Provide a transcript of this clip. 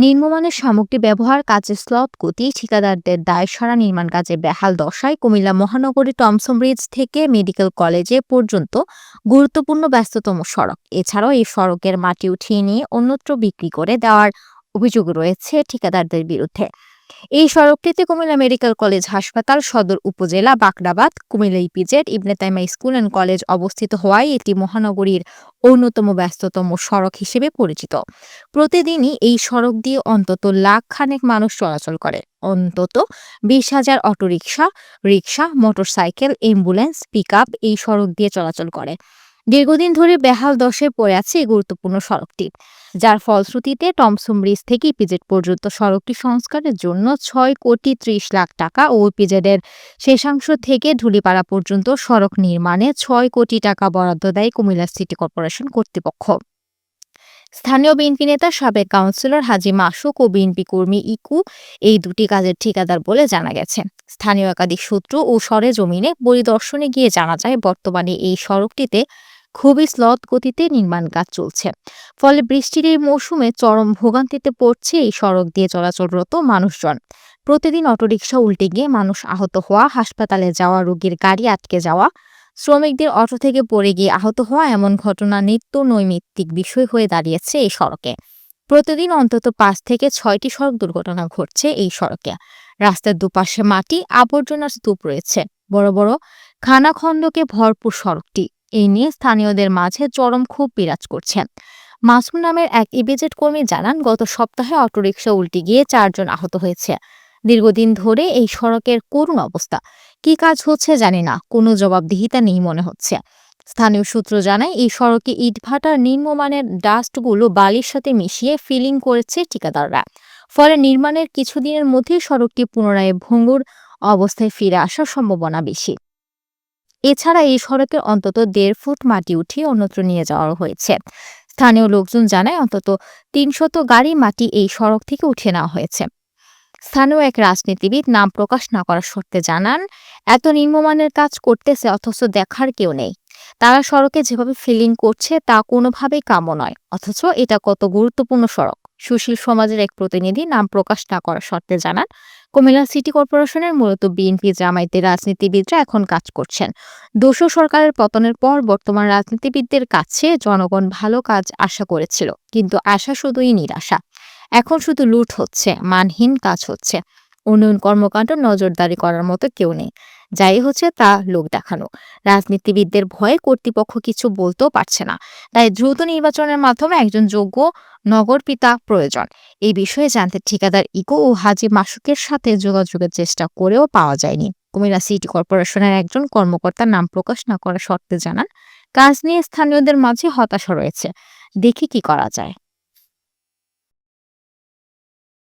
নিম্নমানের সামগ্রী ব্যবহার কাজে স্লথ গতি ঠিকাদারদের দায় সারা নির্মাণ কাজে বেহাল দশায় কুমিল্লা মহানগরী টমসন ব্রিজ থেকে মেডিকেল কলেজে পর্যন্ত গুরুত্বপূর্ণ ব্যস্ততম সড়ক। এছাড়াও এই সড়কের মাটি উঠিয়ে নিয়ে অন্যত্র বিক্রি করে দেওয়ার অভিযোগ রয়েছে ঠিকাদারদের বিরুদ্ধে। এই সড়কটিতে কুমিল্লা মেডিকেল কলেজ হাসপাতাল সদর উপজেলা Bakrabad Comilla EPZ Ibne Taima school and college অবস্থিত হওয়ায় এটি মহানগরীর অন্যতম ব্যস্ততম সড়ক হিসেবে পরিচিত। প্রতিদিনই এই সড়ক দিয়ে অন্তত লাখ খানেক মানুষ চলাচল করে। অন্তত বিশ হাজার অটোরিকশা রিক্সা মোটরসাইকেল, অ্যাম্বুলেন্স পিক এই সড়ক দিয়ে চলাচল করে। দীর্ঘদিন ধরে বেহাল দশে পড়ে আছে এই গুরুত্বপূর্ণ সড়কটি। যার ফলশ্রুতিতে টমসম ব্রিজ থেকে ইপিজেড পর্যন্ত সড়কটি সংস্কারের জন্য ছয় কোটি ত্রিশ লাখ টাকা ও ইপিজেডের শেষাংশ থেকে ঢুলিপাড়া পর্যন্ত সড়ক নির্মাণে ছয় কোটি টাকা বরাদ্দ দেয় কুমিল্লা সিটি কর্পোরেশন কর্তৃপক্ষ। স্থানীয় বিএনপি নেতা, সাবেক কাউন্সিলর হাজি মাসুক ও বিএনপি কর্মী ইকু এই দুটি কাজের ঠিকাদার বলে জানা গেছে। স্থানীয় একাধিক সূত্র ও সরেজমিনে পরিদর্শনে গিয়ে জানা যায়, বর্তমানে এই সড়কটিতে খুবই স্লথ গতিতে নির্মাণ কাজ চলছে। ফলে বৃষ্টির এই মৌসুমে চরম ভোগান্তিতে পড়ছে এই সড়ক দিয়ে চলাচলরত মানুষজন। প্রতিদিন অটোরিকশা উল্টে গিয়ে মানুষ আহত হওয়া, হাসপাতালে যাওয়া, রোগীর গাড়ি আটকে যাওয়া, শ্রমিকদের অটো থেকে পড়ে গিয়ে আহত হওয়া এমন ঘটনা নিত্য নৈমিত্তিক বিষয় হয়ে দাঁড়িয়েছে এই সড়কে। প্রতিদিন অন্তত পাঁচ থেকে ছয়টি সড়ক দুর্ঘটনা ঘটছে এই সড়কে। রাস্তার দুপাশে মাটি, আবর্জনার স্তূপ রয়েছে। বড় বড় খানাখন্দকে ভরপুর সড়কটি এই নিয়ে স্থানীয়দের মাঝে চরম ক্ষোভ বিরাজ করছে। মাসুম নামের এক ইবিজেট কর্মী জানান, গত সপ্তাহে অটোরিকশা উল্টে গিয়ে চারজন আহত হয়েছে। দীর্ঘদিন ধরে এই সড়কের করুণ অবস্থা। কি কাজ হচ্ছে জানি না, কোনো জবাবদিহিতা নেই মনে হচ্ছে। স্থানীয় সূত্র জানায়, এই সড়কে ইটভাটার নিম্নমানের ডাস্টগুলো বালির সাথে মিশিয়ে ফিলিং করেছে ঠিকাদাররা। ফলে নির্মাণের কিছুদিনের মধ্যেই সড়কটি পুনরায় ভঙ্গুর অবস্থায় ফিরে আসার সম্ভাবনা বেশি। এছাড়া এই সড়কের অন্তত দেড় ফুট মাটি উঠিয়ে অন্যত্র নিয়ে যাওয়া হয়েছে। স্থানীয় লোকজন জানায় অন্তত তিনশত গাড়ি মাটি এই সড়ক থেকে উঠিয়ে নেওয়া হয়েছে। স্থানীয় এক রাজনীতিবিদ নাম প্রকাশ না করার শর্তে জানান, এত নিম্নমানের কাজ করতেছে, অথচ দেখার কেউ নেই। তারা সড়কে যেভাবে ফিলিং করছে, তা কোনোভাবেই কাম্য নয়, অথচ এটা কত গুরুত্বপূর্ণ সড়ক। সুশীল সমাজের এক প্রতিনিধি নাম প্রকাশ না করার শর্তে জানান, কুমিল্লা সিটি কর্পোরেশনের মূলত বিএনপি জামায়াতের রাজনীতিবিদরা এখন কাজ করছেন। দোষো সরকারের পতনের পর বর্তমান রাজনীতিবিদদের কাছে জনগণ ভালো কাজ আশা করেছিল, কিন্তু আশা শুধুই নিরাশা। এখন শুধু লুট হচ্ছে, মানহীন কাজ হচ্ছে। উন্নয়ন কর্মকাণ্ড নজরদারি করার মতো কেউ নেই। যাই হচ্ছে তা লোক দেখানো। রাজনীতিবিদদের ভয়ে কর্তৃপক্ষ কিছু বলতেও পারছে না। তাই দ্রুত নির্বাচনের মাধ্যমে একজন যোগ্য নগর পিতা প্রয়োজন। এই বিষয়ে জানতে ঠিকাদার ইকো ও হাজি মাসুকের সাথে যোগাযোগের চেষ্টা করেও পাওয়া যায়নি। কুমিল্লা সিটি কর্পোরেশনের একজন কর্মকর্তার নাম প্রকাশ না করা শর্তে জানান, কাজ নিয়ে স্থানীয়দের মাঝে হতাশা রয়েছে। দেখি কি করা যায়।